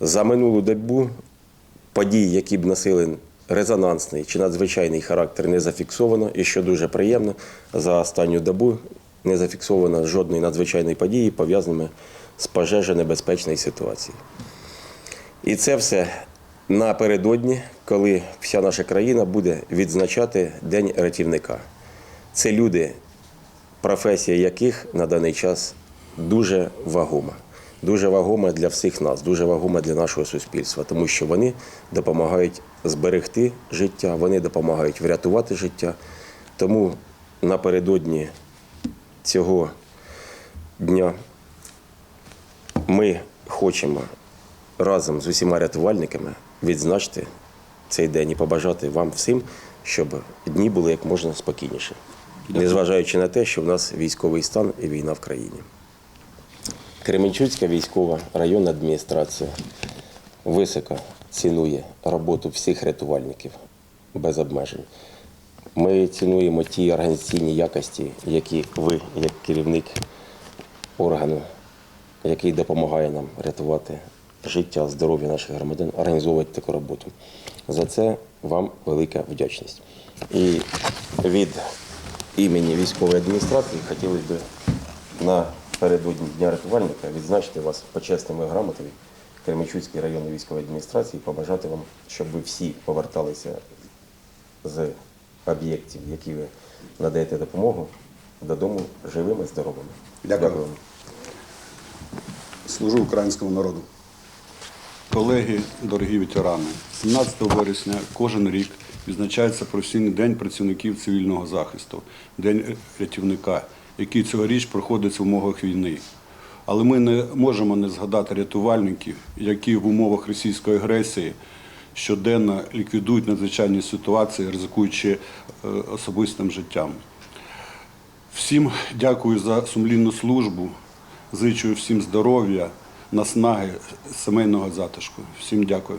За минулу добу подій, які б носили резонансний чи надзвичайний характер, не зафіксовано. І що дуже приємно, за останню добу не зафіксовано жодної надзвичайної події, пов'язаної з пожежонебезпечною ситуацією. І це все напередодні, коли вся наша країна буде відзначати День рятівника. Це люди, професія яких на даний час дуже вагома. Дуже вагома для всіх нас, дуже вагома для нашого суспільства, тому що вони допомагають зберегти життя, вони допомагають врятувати життя. Тому напередодні цього дня ми хочемо разом з усіма рятувальниками відзначити цей день і побажати вам всім, щоб дні були як можна спокійніші, незважаючи на те, що в нас військовий стан і війна в країні. Кременчуцька військова районна адміністрація високо цінує роботу всіх рятувальників без обмежень. Ми цінуємо ті організаційні якості, які ви, як керівник органу, який допомагає нам рятувати життя, здоров'я наших громадян, організовувати таку роботу. За це вам велика вдячність. І від імені військової адміністрації хотілося б напередодні Дня рятувальника відзначити вас почесними грамотами Кременчуцької районної військової адміністрації, побажати вам, щоб ви всі поверталися з об'єктів, які ви надаєте допомогу, додому живими, здоровими. Дякую. вам. Служу українському народу. Колеги, дорогі ветерани, 17 вересня кожен рік відзначається професійний день працівників цивільного захисту, день рятівника, який цьогоріч проходить в умовах війни. Але ми не можемо не згадати рятувальників, які в умовах російської агресії щоденно ліквідують надзвичайні ситуації, ризикуючи е, особистим життям. Всім дякую за сумлінну службу. Зичу всім здоров'я, наснаги, сімейного затишку. Всім дякую.